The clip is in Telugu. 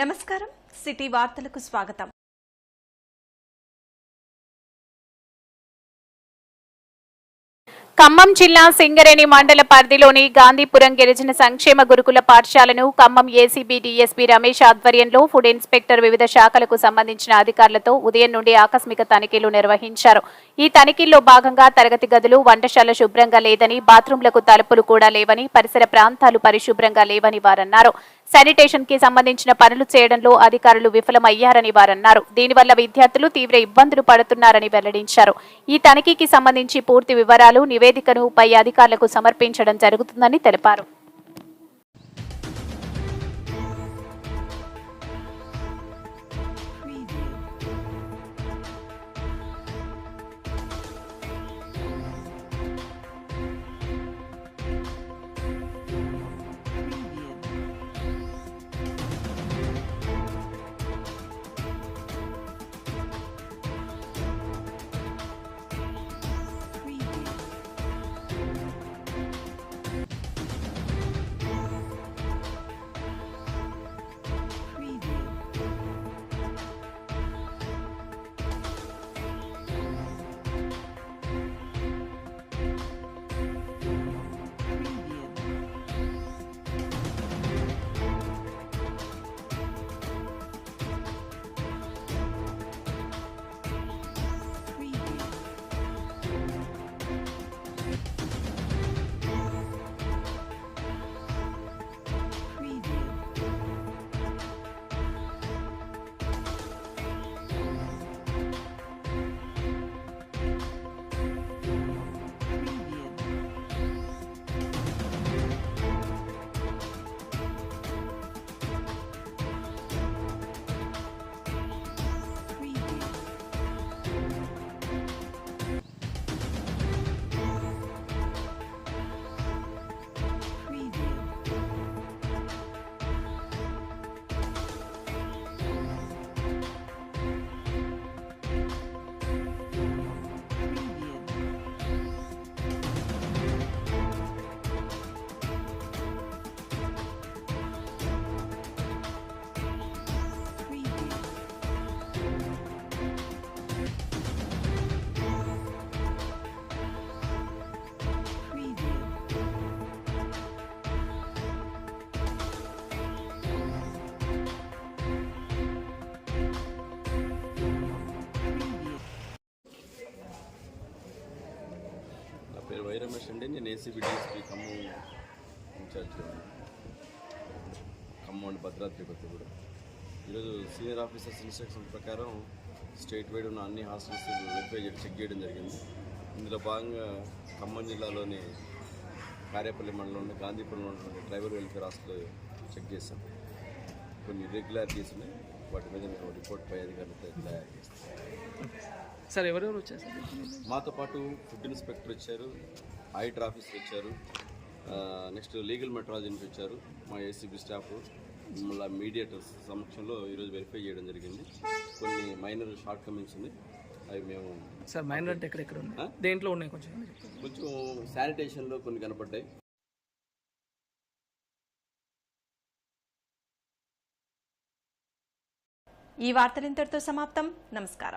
నమస్కారం. సిటీ వార్తలకు స్వాగతం. ఖమ్మం జిల్లా సింగరేణి మండల పరిధిలోని గాంధీపురం గిరిజన సంక్షేమ గురుకుల పాఠశాలను ఖమ్మం ఏసీబీ డీఎస్పీ రమేష్ ఆధ్వర్యంలో ఫుడ్ ఇన్స్పెక్టర్ వివిధ శాఖలకు సంబంధించిన అధికారులతో ఉదయం నుండి ఆకస్మిక తనిఖీలు నిర్వహించారు. ఈ తనిఖీల్లో భాగంగా తరగతి గదులు వంటశాల శుభ్రంగా లేదని బాత్రూంలకు తలుపులు కూడా లేవని పరిసర ప్రాంతాలు పరిశుభ్రంగా లేవని వారన్నారు. శానిటేషన్కి సంబంధించిన పనులు చేయడంలో అధికారులు విఫలమయ్యారని వారన్నారు. దీనివల్ల విద్యార్థులు తీవ్ర ఇబ్బందులు పడుతున్నారని వెల్లడించారు. ఈ తనిఖీకి సంబంధించి పూర్తి వివరాలు నివేదికను పై అధికారులకు సమర్పించడం జరుగుతుందని తెలిపారు. పేరు వై రమేష్ అండి. నేను ACB DSP Khammam incharge. Khammam and Bhadradri Kothaguda ఈరోజు సీనియర్ ఆఫీసర్స్ ఇన్స్ట్రక్షన్ ప్రకారం స్టేట్ వైడ్ ఉన్న అన్ని హాస్టల్స్ వెరిఫై చెక్ చేయడం జరిగింది. ఇందులో భాగంగా ఖమ్మం జిల్లాలోని కారేపల్లి మండలంలో గాంధీపురంలో ఉన్నటువంటి ట్రైబల్ వెల్ఫేర్ హాస్టల్ చెక్ చేశాం. కొన్ని ఇర్రెగ్యులారిటీస్ ఉన్నాయి. వాటి మీద మేము రిపోర్ట్ పై అధికారులతో తయారు చేస్తాం. సార్ ఎవరెవరు వచ్చారు సార్? మాతో పాటు ఫుడ్ ఇన్స్పెక్టర్ వచ్చారు ఐటర్ ఆఫీసర్ వచ్చారు నెక్స్ట్ లీగల్ మెట్రాలజీ నుంచి వచ్చారు మా ఏసీబీ స్టాఫ్ మళ్ళీ మీడియేటర్స్ సమక్షంలో ఈరోజు వెరిఫై చేయడం జరిగింది. కొన్ని మైనర్ షార్ట్ కమింగ్స్ ఉంది అవి మేము సార్ మైనర్ అంటే ఎక్కడెక్కడ ఉన్నాయి? దేంట్లో ఉన్నాయి కొంచెం? కొంచెం శానిటేషన్లో కొన్ని కనపడ్డాయి. ఈ వార్తలు ఇంతటితో సమాప్తం. నమస్కారం.